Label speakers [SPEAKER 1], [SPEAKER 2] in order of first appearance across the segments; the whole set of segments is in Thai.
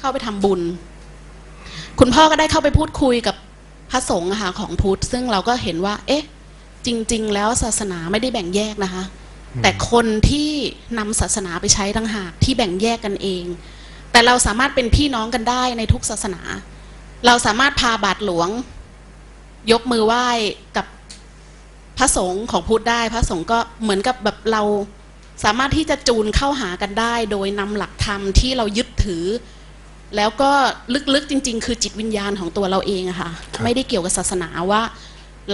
[SPEAKER 1] เข้าไปทำบุญ คุณพ่อก็ได้เข้าไปพูดคุยกับพระสงฆ์อะค่ะของพุทธ ซึ่งเราก็เห็นว่า เอ๊ะ จริง ๆ แล้วศาสนาไม่ได้แบ่งแยกนะคะ แต่คนที่นำศาสนาไปใช้ต่างหากที่แบ่งแยกกันเอง แต่เราสามารถเป็นพี่น้องกันได้ในทุกศาสนา เราสามารถพาบาทหลวง ยกมือไหว้กับพระสงฆ์ของพุทธได้ พระสงฆ์ก็เหมือนกับแบบเราสามารถที่จะจูนเข้าหากันได้ โดยนำหลักธรรมที่เรายึดถือ แล้วก็ลึกๆจริง ๆ คือจิตวิญญาณของตัวเราเองอะค่ะ
[SPEAKER 2] ครับ
[SPEAKER 1] ไม่ได้เกี่ยวกับศาสนาว่า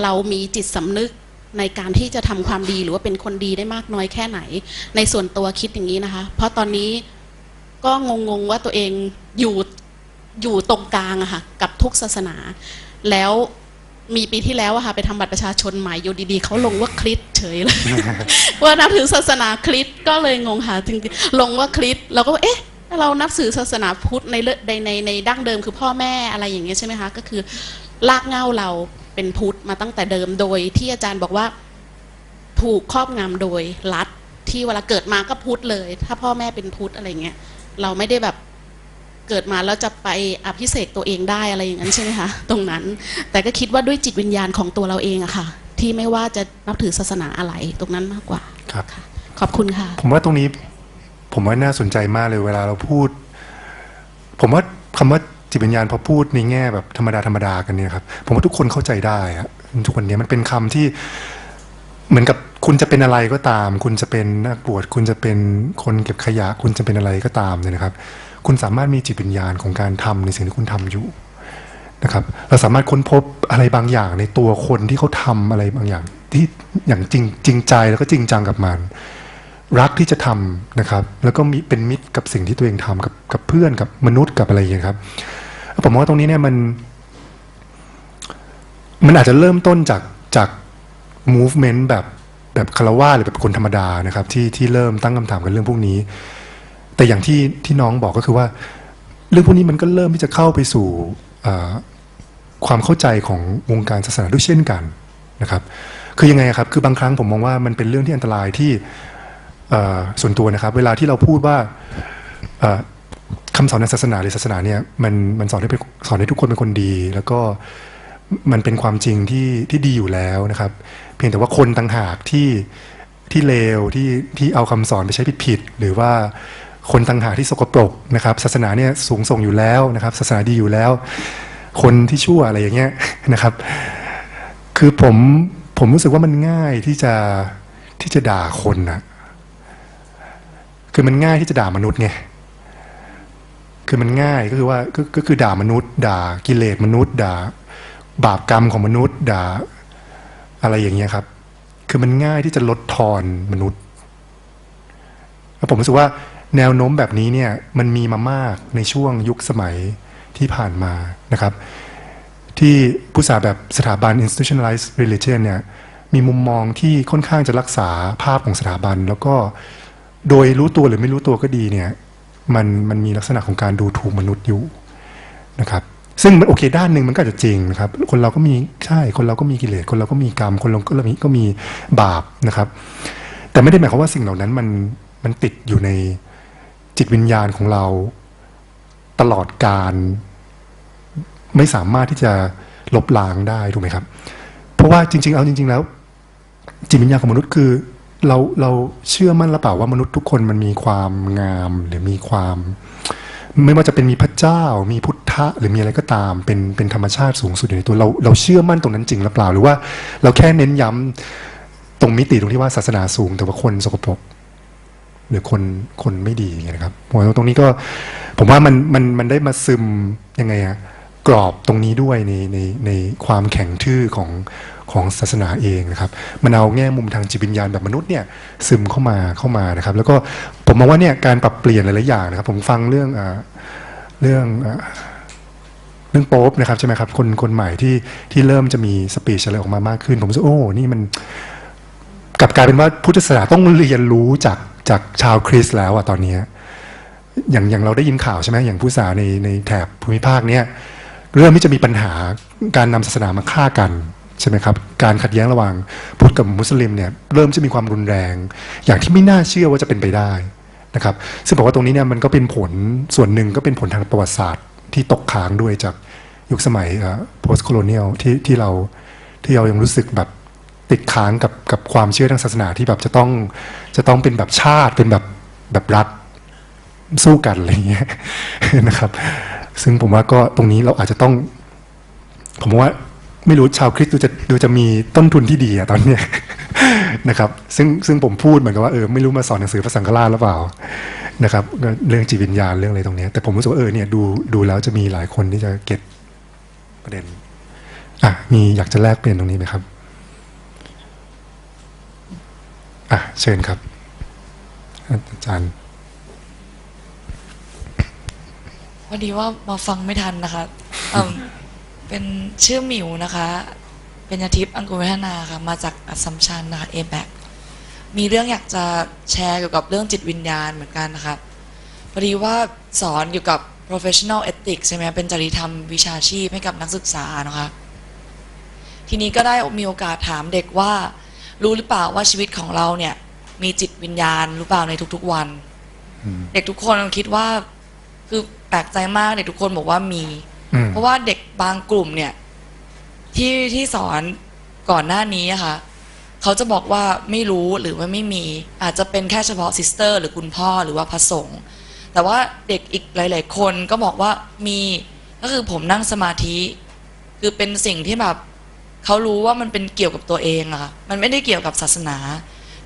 [SPEAKER 1] เรามีจิตสำนึกในการที่จะทำความดีหรือว่าเป็นคนดีได้มากน้อยแค่ไหน ในส่วนตัวคิดอย่างนี้นะคะ เพราะตอนนี้ก็งงๆว่าตัวเองอยู่อยู่ตรงกลางอะค่ะกับทุกศาสนา แล้วมีปีที่แล้วอะค่ะไปทำบัตรประชาชนใหม่อยู่ดีๆเขาลงว่าคริสต์เฉยเลย ว่านับถือศาสนาคริสต์ก็เลยงงหาจริงๆลงว่าคริสต์เราก็ว่าเอ๊ะ เรานับถือศาสนาพุทธในเลือดในในในดั้งเดิมคือพ่อแม่อะไรอย่างเงี้ยใช่ไหมคะก็คือลากเหง้าเราเป็นพุทธมาตั้งแต่เดิมโดยที่อาจารย์บอกว่าถูกครอบงำโดยรัฐที่เวลาเกิดมาก็พุทธเลย ถ้าพ่อแม่เป็นพุทธอะไรเงี้ยเราไม่ได้แบบเกิดมาแล้วจะไปอภิเษกตัวเองได้อะไรอย่างนั้นใช่ไหมคะตรงนั้น แต่ก็คิดว่าด้วยจิตวิญญาณของตัวเราเองอะค่ะ ที่ไม่ว่าจะนับถือศาสนาอะไรตรงนั้นมากกว่า
[SPEAKER 2] ครับ
[SPEAKER 1] ค่ะขอบคุณค่ะ
[SPEAKER 2] ผมว่าตรงนี้ ผมว่าน่าสนใจมากเลยเวลาเราพูด ผมว่าคำว่าจิตวิญญาณพอพูดในแง่แบบธรรมดาธรรมดากันเนี่ยครับผมว่าทุกคนเข้าใจได้อะทุกวันนี้มันเป็นคำที่เหมือนกับคุณจะเป็นอะไรก็ตาม คุณจะเป็นนักบวชคุณจะเป็นคนเก็บขยะ คุณจะเป็นอะไรก็ตามเนี่ยนะครับ คุณสามารถมีจิตวิญญาณของการทำในสิ่งที่คุณทำอยู่นะครับ เราสามารถค้นพบอะไรบางอย่างในตัวคนที่เขาทำอะไรบางอย่างที่อย่างจริงจริงใจแล้วก็จริงจังกับมัน รักที่จะทำนะครับ แล้วก็มีเป็นมิตรกับสิ่งที่ตัวเองทำกับกับเพื่อนกับมนุษย์กับอะไรอย่างเงี้ครับ ผมว่าตรงนี้เนี่ยมัน มันอาจจะเริ่มต้นจากจาก movement แบบแบบคารวะหรือแบบคนธรรมดานะครับที่ที่เริ่มตั้งคำถามกันเรื่องพวกนี้ แต่อย่างที่ที่น้องบอกก็คือว่า เรื่องพวกนี้มันก็เริ่มที่จะเข้าไปสู่ความเข้าใจของวงการศาสนาด้วยเช่นกันนะครับ คือยังไงครับ คือบางครั้งผมมองว่ามันเป็นเรื่องที่อันตรายที่ ส่วนตัวนะครับ เวลาที่เราพูดว่าเอ่อคำสอนในศาสนาหรือศาสนาเนี่ยมันมันสอนให้เป็นสอนให้ทุกคนเป็นคนดี แล้วก็มันเป็นความจริงที่ที่ดีอยู่แล้วนะครับ เพียงแต่ว่าคนต่างหากที่ที่เลวที่ที่เอาคำสอนไปใช้ผิดๆหรือว่าคนต่างหากที่สกปรกนะครับ ศาสนาเนี่ยสูงส่งอยู่แล้วนะครับ ศาสนาดีอยู่แล้ว คนที่ชั่วอะไรอย่างเงี้ยนะครับ คือผมผมรู้สึกว่ามันง่ายที่จะที่จะด่าคนนะ คือมันง่ายที่จะด่ามนุษย์ไงคือมันง่ายก็คือว่าก็คือด่ามนุษย์ ด่ากิเลสมนุษย์ ด่าบาปกรรมของมนุษย์ ด่าอะไรอย่างเงี้ยครับ คือมันง่ายที่จะลดทอนมนุษย์แล้วผมรู้สึกว่าแนวโน้มแบบนี้เนี่ยมันมีมามากในช่วงยุคสมัยที่ผ่านมานะครับ ที่ผู้สาแบบสถาบัน institutionalized religion เนี่ยมีมุมมองที่ค่อนข้างจะรักษาภาพของสถาบัน แล้วก็ โดยรู้ตัวหรือไม่รู้ตัวก็ดีเนี่ยมันมันมีลักษณะของการดูถูกมนุษย์อยู่นะครับ ซึ่งมันโอเคด้านหนึ่งมันก็จจะจริงนะครับ คนเราก็มีใช่คนเราก็มีกิเลสคนเราก็มีกรรม คนเราก็มีก็มีบาปนะครับ แต่ไม่ได้หมายความว่าสิ่งเหล่านั้นมันมันติดอยู่ในจิตวิญญาณของเราตลอดการไม่สามารถที่จะลบล้างได้ถูกไหมครับ เพราะว่าจริง ๆ เอาจริง ๆ แล้ว จิตวิญญาณของมนุษย์คือ เราเราเชื่อมั่นหรือเปล่าว่ามนุษย์ทุกคนมันมีความงามหรือมีความ ไม่ว่าจะเป็นมีพระเจ้า มีพุทธะหรือมีอะไรก็ตาม เป็นเป็นธรรมชาติสูงสุดอยู่ในตัวเราเราเชื่อมั่นตรงนั้นจริงหรือเปล่า หรือว่าเราแค่เน้นย้ำตรงมิติตรงที่ว่าศาสนาสูง แต่ว่าคนสกปรกหรือคนคนไม่ดีอย่างเงี้ยนะครับผมว่าตรงนี้ก็ ผมว่ามันมันมันได้มาซึมยังไงอะ กรอบตรงนี้ด้วยในในในความแข็งทื่อของของศาสนาเองนะครับมันเอาแง่มุมทางจิตวิญญาณแบบมนุษย์เนี่ยซึมเข้ามาเข้ามานะครับ แล้วก็ผมมองว่าเนี่ยการปรับเปลี่ยนหลายๆอย่างนะครับ ผมฟังเรื่องอเรื่องอเรื่องโป๊ปนะครับใช่ไหมครับคนคนใหม่ที่ที่เริ่มจะมีสปีชอะไรออกมามากขึ้น ผมรู้สึกโอ้นี่มันกลับกลายเป็นว่าพุทธศาสนาต้องเรียนรู้จากจากชาวคริสต์แล้วอะตอนนี้อย่างอย่างเราได้ยินข่าวใช่ไหมอย่างผู้ศาสนาในในแถบภูมิภาคเนี้ย เริ่มที่จะมีปัญหาการนำศาสนามาฆ่ากันใช่ไหมครับการขัดแย้งระหว่างพุทธกับมุสลิมเนี่ยเริ่มจะมีความรุนแรง อย่างที่ไม่น่าเชื่อว่าจะเป็นไปได้นะครับซึ่งบอกว่าตรงนี้เนี่ยมันก็เป็นผลส่วนหนึ่งก็เป็นผลทางประวัติศาสตร์ที่ตกค้างด้วยจากยุคสมัย post colonial ที่ที่เราที่เรายังรู้สึกแบบติดค้างกับกับความเชื่อทางศาสนาที่แบบจะต้องจะต้องเป็นแบบชาติเป็นแบบแบบรัฐสู้กันอะไรอย่างเงี้ยนะครับ ซึ่งผมว่าก็ตรงนี้เราอาจจะต้อง ผมว่าไม่รู้ชาวคริสต์ดูจะดูจะมีต้นทุนที่ดีอะตอนเนี้ยนะครับ ซึ่งซึ่งผมพูดเหมือนกับว่าเออไม่รู้มาสอนหนังสือพระสังฆราชหรือเปล่านะครับเรื่องจิตวิญญาณเรื่องอะไรตรงนี้ แต่ผมรู้สึกว่าเออเนี่ยดูดูแล้วจะมีหลายคนที่จะเก็ตประเด็นอะมีอยากจะแลกเปลี่ยนตรงนี้ไหมครับอะเชิญครับ อาจารย์
[SPEAKER 3] พอดีว่ามาฟังไม่ทันนะคะเอิ่มเป็นชื่อหมิวนะคะ เป็นยาทิพย์อังกุวัฒนาค่ะ มาจากอัสสัมชัญนะคะเอแบมีเรื่องอยากจะแชร์เกี่ยวกับเรื่องจิตวิญญาณเหมือนกันนะคะพอดีว่าสอนเกี่ยวกับ professional ethics ใช่ไหมเป็นจริยธรรมวิชาชีพให้กับนักศึกษานะคะ ทีนี้ก็ได้มีโอกาสถามเด็กว่า รู้หรือเปล่าว่าชีวิตของเราเนี่ย มีจิตวิญญาณหรือเปล่าในทุกๆวัน เด็กทุกคนคิดว่า คือแปลกใจมากเด็กทุกคนบอกว่ามี
[SPEAKER 2] อืม
[SPEAKER 3] เพราะว่าเด็กบางกลุ่มเนี่ย ที่ที่สอนก่อนหน้านี้อะค่ะเขาจะบอกว่าไม่รู้หรือว่าไม่มี อาจจะเป็นแค่เฉพาะซิสเตอร์หรือคุณพ่อหรือว่าพระสงฆ์แต่ว่าเด็กอีกหลาย ๆ คนก็บอกว่ามีก็คือผมนั่งสมาธิ คือเป็นสิ่งที่แบบเขารู้ว่ามันเป็นเกี่ยวกับตัวเองอะค่ะมันไม่ได้เกี่ยวกับศาสนา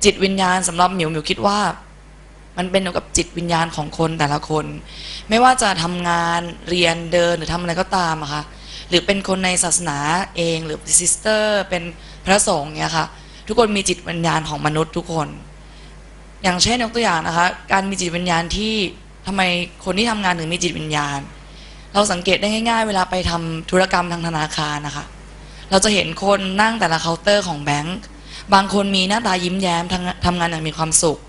[SPEAKER 3] จิตวิญญาณสำหรับหมิวหมิวคิดว่า มันเป็นเกี่ยวกับจิตวิญญาณของคนแต่ละคน ไม่ว่าจะทำงานเรียนเดินหรือทำอะไรก็ตามอะค่ะหรือเป็นคนในศาสนาเองหรือซิสเตอร์ เป็นพระสงฆ์เนี่ยค่ะทุกคนมีจิตวิญญาณของมนุษย์ทุกคน อย่างเช่นยกตัวอย่างนะคะ การมีจิตวิญญาณที่ทำไมคนที่ทำงานถึงมีจิตวิญญาณ เราสังเกตได้ง่าย ๆ เวลาไปทำธุรกรรมทางธนาคารนะคะ เราจะเห็นคนนั่งแต่ละเคาน์เตอร์ของแบงก์บางคนมีหน้าตายิ้มแย้มทำงานอย่างมีความสุข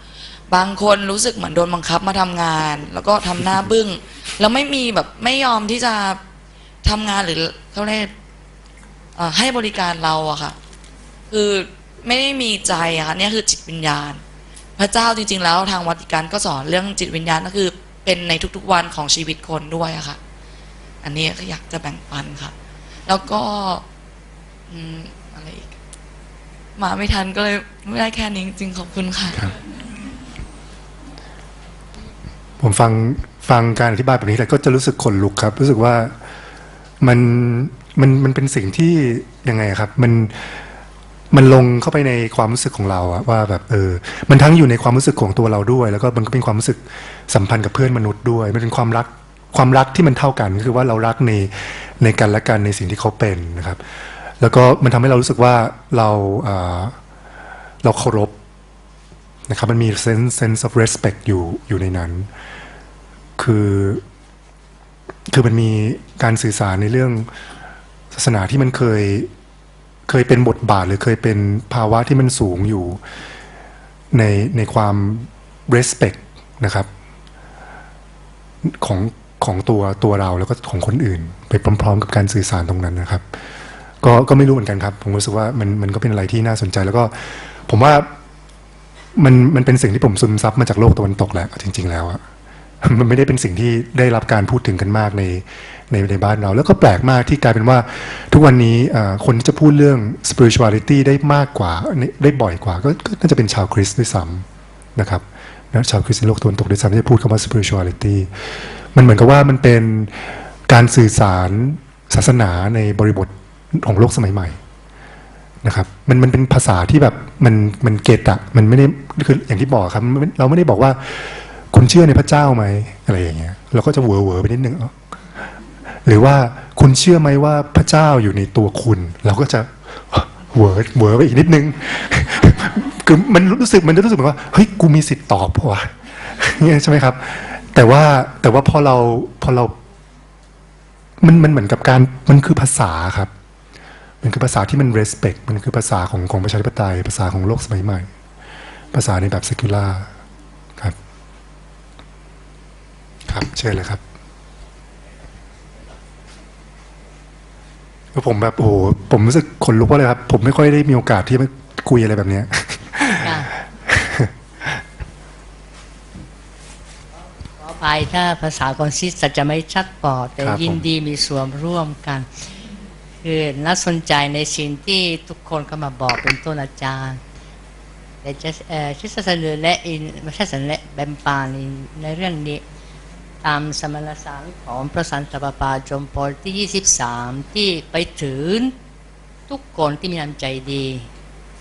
[SPEAKER 3] บางคนรู้สึกเหมือนโดนบังคับมาทำงาน แล้วก็ทำหน้าบึ้ง แล้วไม่มีแบบไม่ยอมที่จะทำงานหรือเขาเรียกเอ่อให้บริการเราอะค่ะ คือไม่ได้มีใจอะค่ะเนี่ยคือจิตวิญญาณ พระเจ้าจริง ๆ แล้วทางวัติกันก็สอนเรื่องจิตวิญญาณก็คือเป็นในทุกๆวันของชีวิตคนด้วยอะค่ะ อันนี้ก็อยากจะแบ่งปันค่ะ แล้วก็ อืมอะไรอีกมาไม่ทันก็เลยไม่ได้แค่นี้จริงๆขอบคุณค่ะ
[SPEAKER 2] ครับ ผมฟังฟังการอธิบายแบบนี้แล้วก็จะรู้สึกขนลุกครับ รู้สึกว่ามันมันมันเป็นสิ่งที่ยังไงครับ มันมันลงเข้าไปในความรู้สึกของเราอะว่าแบบเออ มันทั้งอยู่ในความรู้สึกของตัวเราด้วย แล้วก็มันก็เป็นความรู้สึกสัมพันธ์กับเพื่อนมนุษย์ด้วย มันเป็นความรักความรักที่มันเท่ากันก็คือว่าเรารักในในกันและกันในสิ่งที่เขาเป็นนะครับ แล้วก็มันทำให้เรารู้สึกว่าเราเราเคารพ นะครับมันมี sense sense of respect อยู่อยู่ในนั้น คือ คือมันมีการสื่อสารในเรื่องศาสนาที่มันเคยเคยเป็นบทบาทหรือเคยเป็นภาวะที่มันสูงอยู่ในในความ respect นะครับ ของของตัวตัวเราแล้วก็ของคนอื่น ไปพร้อม ๆ กับการสื่อสารตรงนั้นนะครับ ก็ก็ไม่รู้เหมือนกันครับ ผมรู้สึกว่ามันมันก็เป็นอะไรที่น่าสนใจ แล้วก็ผมว่า มันมันเป็นสิ่งที่ผมซึมซับมาจากโลกตะวันตกแหละจริง ๆ แล้วอะมันไม่ได้เป็นสิ่งที่ได้รับการพูดถึงกันมากในในในบ้านเรา แล้วก็แปลกมากที่กลายเป็นว่าทุกวันนี้คนที่จะพูดเรื่อง spirituality ได้มากกว่าได้บ่อยกว่า ก็ก็น่าจะเป็นชาวคริสต์ด้วยซ้ำนะครับนะชาวคริสต์ในโลกตะวันตกด้วยซ้ำที่จะพูดคำว่า spirituality มันเหมือนกับว่ามันเป็นการสื่อสารศาสนาในบริบทของโลกสมัยใหม่ นะครับมันมันเป็นภาษาที่แบบมันมันเกตะมันไม่ได้คืออย่างที่บอกครับ เราไม่ได้บอกว่าคุณเชื่อในพระเจ้าไหมอะไรอย่างเงี้ยเราก็จะเหวอเหวอๆไปนิดนึงหรือว่าคุณเชื่อไหมว่าพระเจ้าอยู่ในตัวคุณ เราก็จะเหวอเหวอไปอีกนิดนึงคือมันรู้สึกมันจะรู้สึกเหมือนว่าเฮ้ยกูมีสิทธิ์ตอบวะเนี่ยใช่ไหมครับ แต่ว่าแต่ว่าพอเราพอเรา มันมันเหมือนกับการมันคือภาษาครับ มันคือภาษาที่มัน respect มันคือภาษาของของประชาธิปไตย ภาษาของโลกสมัยใหม่ ภาษาในแบบ secular ครับ ครับเชิญเลยครับแล้วผมแบบโอ้โหผมรู้สึกขนลุกว่าเลยครับ ผมไม่ค่อยได้มีโอกาสที่มาคุยอะไรแบบเนี้ย
[SPEAKER 4] ค่ะายถ้าภาษาของซิสจะไม่ชัดพอแต่
[SPEAKER 2] ครับผม
[SPEAKER 4] ยินดีมีส่วนร่วมกัน คือน่าสนใจในสิ่งที่ทุกคนก็มาบอกเป็นต้นอาจารย์แต่จะเอ่อที่จะเสนอแนะอินไม่ใช่เสนอแนะแบมปานในในเรื่องนี้ ตามสมณสารของพระสันตะปาปาจมพลที่ 23 ที่ไปถึงทุกคนที่มีน้ำใจดี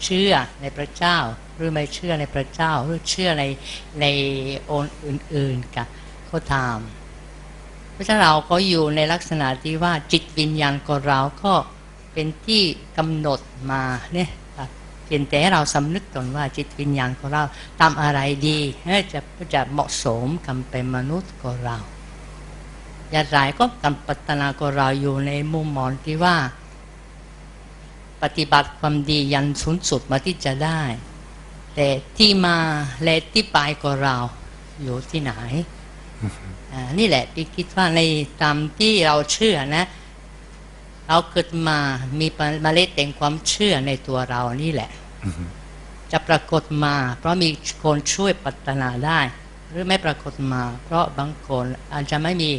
[SPEAKER 4] เชื่อในพระเจ้า หรือไม่เชื่อในพระเจ้า หรือเชื่อในในองค์อื่นๆกันก็ตาม ราะฉะนั้นเราก็อยู่ในลักษณะที่ว่าจิตวิญญาณของเราก็เป็นที่กำหนดมาเนี่ยเพียงแต่เราสำนึกตนว่าจิตวิญญาณของเราทำอะไรดีจะจะเหมาะสมกับเป็นมนุษย์ของเราอย่าไรก็การพัฒนาของเราอยู่ในมุมมองที่ว่า ปฏิบัติความดียันสูงสุดมาที่จะได้ แต่ที่มาและที่ไปของเราอยู่ที่ไหน นี่แหละที่คิดว่าในตามที่เราเชื่อนะ เราเกิดมามีเมล็ดแห่งความเชื่อในตัวเรานี่แหละ จะปรากฏมา เพราะมีคนช่วยพัฒนาได้ หรือไม่ปรากฏมา เพราะบางคนอาจจะไม่มี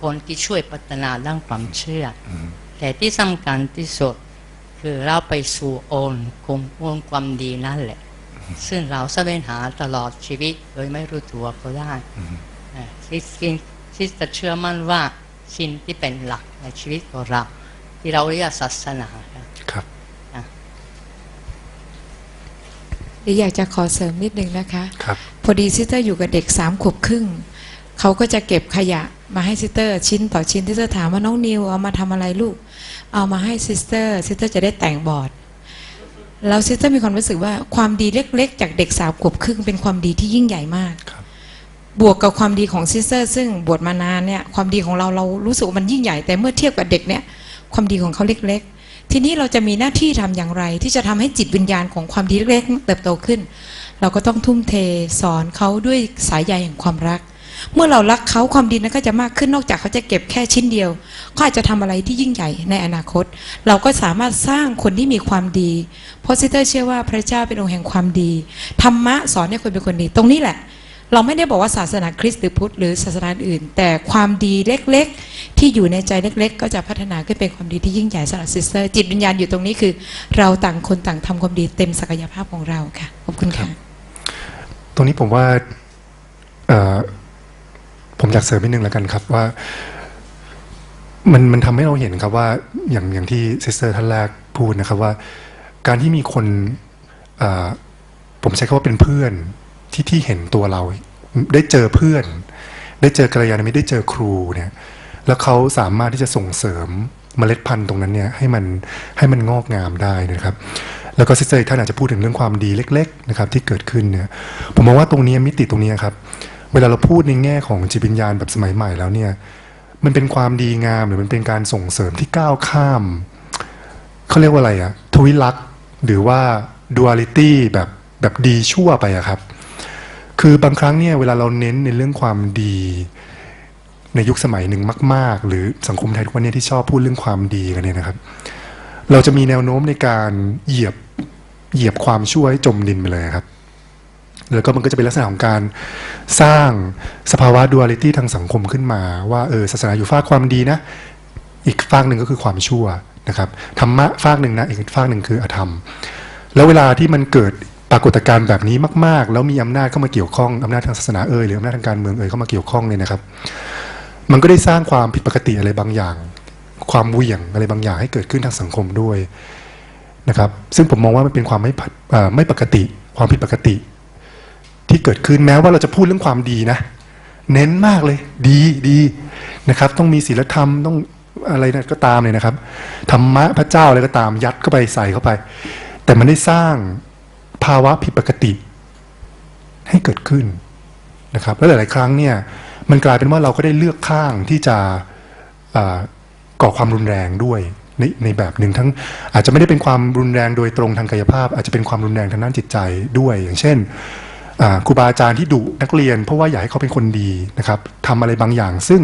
[SPEAKER 4] คนที่ช่วยพัฒนาด้านความเชื่อ แต่ที่สำคัญที่สุดคือเราไปสู่โอนคงองค์ความดีนั่นแหละ ซึ่งเราแสวงหาตลอดชีวิตโดยไม่รู้ตัวก็ได้ คริสคินคริสจะเชื่อมั่นว่าสิ่งที่เป็นหลักในชีวิตของเรา ที่เราเรียกศาสนาครับ
[SPEAKER 2] ครับ
[SPEAKER 5] เดี๋ยวอยากจะขอเสริมนิดนึงนะคะ
[SPEAKER 2] ครับ
[SPEAKER 5] พอดีซิสเตอร์อยู่กับเด็กสามขวบครึ่งเขาก็จะเก็บขยะมาให้ซิสเตอร์ชิ้นต่อชิ้นซิสเตอร์ถามว่าน้องนิวเอามาทำอะไรลูก เอามาให้ซิสเตอร์ซิสเตอร์จะได้แต่งบอร์ดแล้วซิสเตอร์มีความรู้สึกว่าความดีเล็ก ๆ จากเด็กสามขวบครึ่งเป็นความดีที่ยิ่งใหญ่มาก
[SPEAKER 2] ครับ
[SPEAKER 5] บวกกับความดีของซิสเตอร์ ซึ่งบวชมานานเนี่ยความดีของเราเรารู้สึกมันยิ่งใหญ่แต่เมื่อเทียบกับเด็กเนี่ยความดีของเขาเล็ก ๆ ทีนี้เราจะมีหน้าที่ทำอย่างไร ที่จะทำให้จิตวิญญาณของความดีเล็กๆเติบโตขึ้น เราก็ต้องทุ่มเทสอนเขาด้วยสายใยแห่งความรัก เมื่อเรารักเขาความดีนั้นก็จะมากขึ้นนอกจากเขาจะเก็บแค่ชิ้นเดียวเขาอาจจะทำอะไรที่ยิ่งใหญ่ในอนาคต เราก็สามารถสร้างคนที่มีความดีเพราะซิสเตอร์เชื่อว่าพระเจ้าเป็นองค์แห่งความดีธรรมะสอนให้คนเป็นคนดีตรงนี้แหละ เราไม่ได้บอกว่าศาสนาคริสต์หรือพุทธหรือศาสนาอื่น แต่ความดีเล็กๆ ที่อยู่ในใจเล็ก ๆ ก็จะพัฒนาขึ้นเป็นความดีที่ยิ่งใหญ่สำหรับซิสเตอร์ จิตวิญญาณอยู่ตรงนี้คือ เราต่างคนต่างทำความดีเต็มศักยภาพของเราค่ะขอบคุณค่ะ
[SPEAKER 2] ตรงนี้ผมว่าผมอยากเสริมนิดนึงแล้วกันครับว่า มันมันทำให้เราเห็นครับว่าอย่างอย่างที่ซิสเตอร์ท่านแรกพูดนะครับว่า การที่มีคนผมใช้คำว่าเป็นเพื่อน ที่ที่เห็นตัวเราได้เจอเพื่อน ได้เจอกัลยาณมิตรได้เจอครูเนี่ยแล้วเขาสามารถที่จะส่งเสริมเมล็ดพันธุ์ตรงนั้นเนี่ยให้มันให้มันงอกงามได้นะครับ แล้วก็ซิสเตอร์อีกท่านอาจจะพูดถึงเรื่องความดีเล็ก ๆ นะครับ ที่เกิดขึ้นเนี่ยผมมองว่าตรงนี้มิติตรงนี้ครับ เวลาเราพูดในแง่ของจิตวิญญาณแบบสมัยใหม่แล้วเนี่ยมันเป็นความดีงามหรือมันเป็นการส่งเสริมที่ก้าวข้ามเขาเรียกว่าอะไรอะทวิลักษ์หรือว่าดูอาลิตี้แบบแบบดีชั่วไปอะครับ คือบางครั้งเนี่ยเวลาเราเน้นในเรื่องความดี ในยุคสมัยหนึ่งมาก ๆ หรือสังคมไทยทุกวันนี้ที่ชอบพูดเรื่องความดีกันเนี่ยนะครับ เราจะมีแนวโน้มในการเหยียบเหยียบความชั่วให้จมดินไปเลยครับแล้วก็มันก็จะเป็นลักษณะของการสร้างสภาวะดูอาลิตี้ทางสังคมขึ้นมาว่าเออศาสนาอยู่ฝากความดีนะ อีกฝากหนึ่งก็คือความชั่วนะครับธรรมะฝากหนึ่งนะอีกฝากหนึ่งคืออธรรม แล้วเวลาที่มันเกิด ปรากฏการณ์แบบนี้มาก ๆ แล้วมีอำนาจเข้ามาเกี่ยวข้องอำนาจทางศาสนาเอ่ยหรืออำนาจทางการเมืองเอ่ยเข้ามาเกี่ยวข้องเนี่ยนะครับ มันก็ได้สร้างความผิดปกติอะไรบางอย่าง ความเหวี่ยงอะไรบางอย่างให้เกิดขึ้นทางสังคมด้วยนะครับ ซึ่งผมมองว่ามันเป็นความไม่ผดไม่ปกติ ความผิดปกติ ที่เกิดขึ้นแม้ว่าเราจะพูดเรื่องความดีนะ เน้นมากเลย ดีดีนะครับ ต้องมีศีลธรรมต้องอะไรนะก็ตามเลยนะครับธรรมะพระเจ้าอะไรก็ตามยัดเข้าไปใส่เข้าไป แต่มันได้สร้าง ภาวะผิดปกติให้เกิดขึ้นนะครับแล้วหลาย ๆ ครั้งเนี่ยมันกลายเป็นว่าเราก็ได้เลือกข้างที่จะก่อความรุนแรงด้วยในในแบบหนึ่งทั้งอาจจะไม่ได้เป็นความรุนแรงโดยตรงทางกายภาพ อาจจะเป็นความรุนแรงทางด้านจิตใจด้วย อย่างเช่นครูบาอาจารย์ที่ดุนักเรียน เพราะว่าอยากให้เขาเป็นคนดีนะครับทำอะไรบางอย่าง ซึ่ง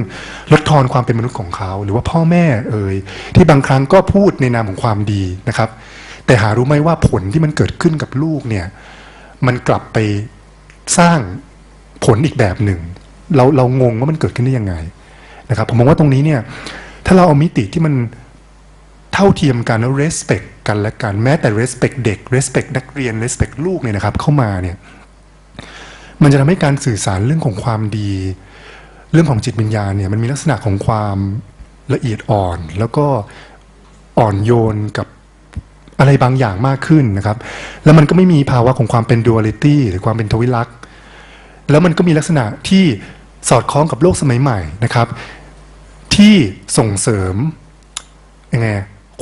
[SPEAKER 2] ลดทอนความเป็นมนุษย์ของเขา หรือว่าพ่อแม่เอ่ยที่บางครั้งก็พูดในนามของความดีนะครับ แต่หารู้ไหมว่าผลที่มันเกิดขึ้นกับลูกเนี่ย มันกลับไปสร้างผลอีกแบบหนึ่ง เราเรางงว่ามันเกิดขึ้นได้ยังไงนะครับผมมองว่าตรงนี้เนี่ย ถ้าเราเอามิติที่มันเท่าเทียมกันแล้ว respect กันและกันแม้แต่ respect เด็ก respect นักเรียน respect ลูกเนี่ยนะครับ เข้ามาเนี่ยมันจะทำให้การสื่อสารเรื่องของความดี เรื่องของจิตวิญญาณเนี่ยมันมีลักษณะของความละเอียดอ่อน แล้วก็อ่อนโยนกับ อะไรบางอย่างมากขึ้นนะครับ แล้วมันก็ไม่มีภาวะของความเป็น duality หรือความเป็นทวิลักษ์แล้วมันก็มีลักษณะที่สอดคล้องกับโลกสมัยใหม่นะครับ ที่ส่งเสริมยังไง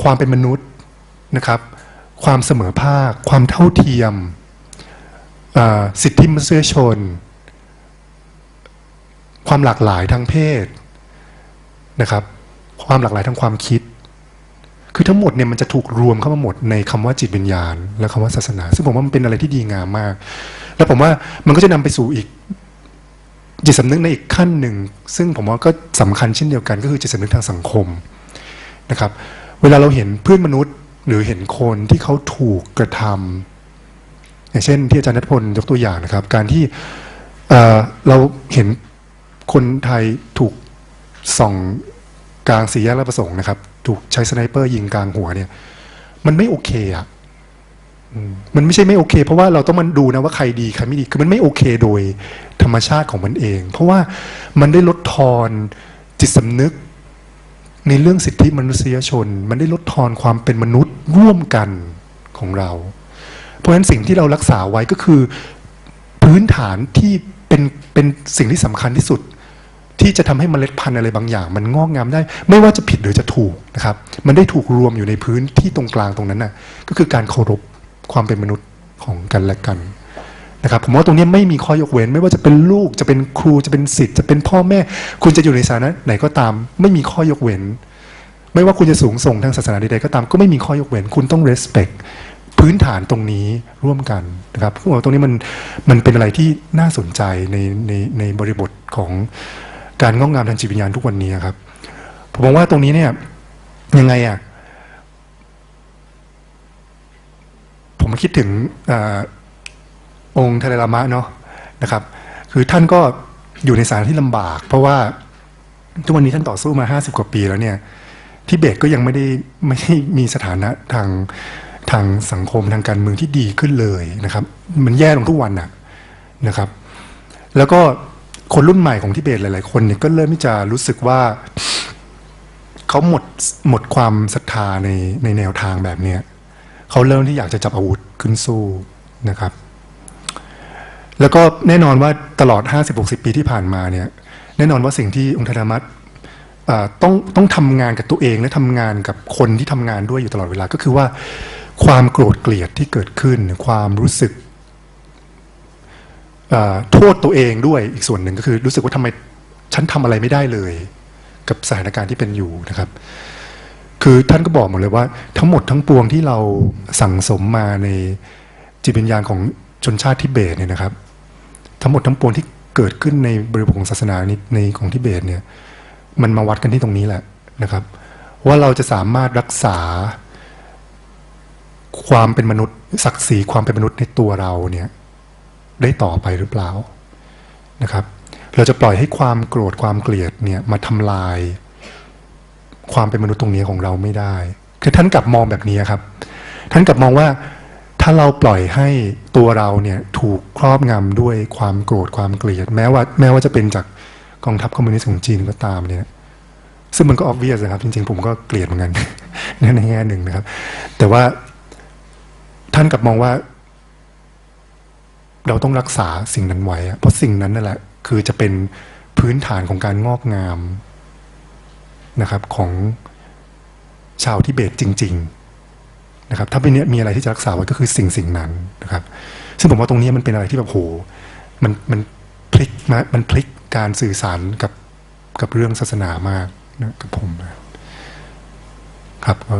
[SPEAKER 2] ความเป็นมนุษย์นะครับ ความเสมอภาค ความเท่าเทียมสิทธิมนุษยชน ความหลากหลายทางเพศนะครับ ความหลากหลายทางความคิด คือทั้งหมดเนี่ยมันจะถูกรวมเข้ามาหมดในคำว่าจิตวิญญาณ และคำว่าศาสนา ซึ่งผมว่ามันเป็นอะไรที่ดีงามมาก แล้วผมว่ามันก็จะนำไปสู่อีกจิตสำนึกในอีกขั้นหนึ่ง ซึ่งผมว่าก็สำคัญเช่นเดียวกันก็คือจิตสำนึกทางสังคมนะครับ เวลาเราเห็นเพื่อนมนุษย์หรือเห็นคนที่เขาถูกกระทำอย่างเช่น ที่อาจารย์นัทพลยกตัวอย่างนะครับ การที่เเราเห็นคนไทยถูกส่องกลางสี่แยกราชประสงค์นะครับ ถูกใช้สไนเปอร์ยิงกลางหัวเนี่ย มันไม่โอเคอะมันไม่ใช่ไม่โอเค เพราะว่าเราต้องมันดูนะว่าใครดีใครไม่ดีคือมันไม่โอเคโดยธรรมชาติของมันเอง เพราะว่ามันได้ลดทอนจิตสำนึก ในเรื่องสิทธิมนุษยชน มันได้ลดทอนความเป็นมนุษย์ร่วมกันของเรา เพราะฉะนั้นสิ่งที่เรารักษาไว้ก็คือ พื้นฐานที่เป็นเป็นสิ่งที่สำคัญที่สุด ที่จะทำให้เมล็ดพันธุ์อะไรบางอย่าง มันงอกงามได้ ไม่ว่าจะผิดหรือจะถูกนะครับมันได้ถูกรวมอยู่ในพื้นที่ตรงกลางตรงนั้นน่ะก็คือการเคารพความเป็นมนุษย์ของกันและกันนะครับผมว่าตรงนี้ไม่มีข้อยกเว้น ไม่ว่าจะเป็นลูกจะเป็นครูจะเป็นศิษย์จะเป็นพ่อแม่ คุณจะอยู่ในสถานะไหนก็ตาม ไม่มีข้อยกเว้น ไม่ว่าคุณจะสูงส่งทางศาสนาใดๆก็ตามก็ไม่มีข้อยกเว้น คุณต้อง respect พื้นฐานตรงนี้ร่วมกันนะครับผมว่าตรงนี้มันมันเป็นอะไรที่น่าสนใจในในในบริบทของ การงอกงามทางจิตวิญญาณทุกวันนี้ครับผมมองว่าตรงนี้เนี่ยยังไงอะผมคิดถึงอองค์เทเลรามะเนาะนะครับ คือท่านก็อยู่ในสถานที่ลำบาก เพราะว่าทุกวันนี้ท่านต่อสู้มา 50 กว่าปีแล้วเนี่ยทิเบตก็ยังไม่ได้ไม่ได้มีสถานะทางทางสังคมทางการเมืองที่ดีขึ้นเลยนะครับ มันแย่ลงทุกวันน่ะนะครับ แล้วก็ คนรุ่นใหม่ของทิเบตหลาย ๆ คนเนี่ยก็เริ่มที่จะรู้สึกว่าเขาหมดหมดความศรัทธาในในแนวทางแบบเนี้ยเขาเริ่มที่อยากจะจับอาวุธขึ้นสู้นะครับ แล้วก็แน่นอนว่าตลอด 50-60 ปีที่ผ่านมาเนี่ยแน่นอนว่าสิ่งที่องค์ธรรมัตต้องต้องทำงานกับตัวเองและทำงานกับคนที่ทำงานด้วยอยู่ตลอดเวลาก็คือว่า ความโกรธเกลียดที่เกิดขึ้น ความรู้สึก โทษตัวเองด้วยอีกส่วนหนึ่งก็คือรู้สึกว่าทำไมฉันทำอะไรไม่ได้เลย กับสถานการณ์ที่เป็นอยู่นะครับ คือท่านก็บอกหมดเลยว่า ทั้งหมดทั้งปวงที่เราสั่งสมมาในจิตวิญญาณของชนชาติทิเบตเนี่ยนะครับ ทั้งหมดทั้งปวงที่เกิดขึ้นในบริบทของศาสนาในในของทิเบตเนี่ย มันมาวัดกันที่ตรงนี้แหละนะครับ ว่าเราจะสามารถรักษาความเป็นมนุษย์ศักดิ์ศรีความเป็นมนุษย์ในตัวเราเนี่ย ได้ต่อไปหรือเปล่านะครับ เราจะปล่อยให้ความโกรธความเกลียดเนี่ยมาทำลาย ความเป็นมนุษย์ตรงนี้ของเราไม่ได้ คือท่านกลับมองแบบนี้ครับ ท่านกลับมองว่าถ้าเราปล่อยให้ตัวเราเนี่ยถูกครอบงำด้วยความโกรธความเกลียด แม้ว่า แม้ว่าจะเป็นจากกองทัพคอมมิวนิสต์ของจีนก็ตามเนี่ยซึ่งมันก็ออบเวียสนะครับ จริงๆ ผมก็เกลียดเหมือนกันในแง่หนึ่งนะครับ แต่ว่าท่านกลับมองว่า เราต้องรักษาสิ่งนั้นไว้ เพราะสิ่งนั้นนั่นแหละ คือจะเป็นพื้นฐานของการงอกงามนะครับของชาวทิเบตจริง ๆ นะครับ ถ้าเป็นเนี้ยมีอะไรที่จะรักษาไว้ก็คือสิ่งสิ่งนั้นนะครับ ซึ่งผมว่าตรงนี้มันเป็นอะไรที่แบบโหมันมันพลิกมามันพลิกการสื่อสารกับกับเรื่องศาสนามากนะกับผมนะครับก็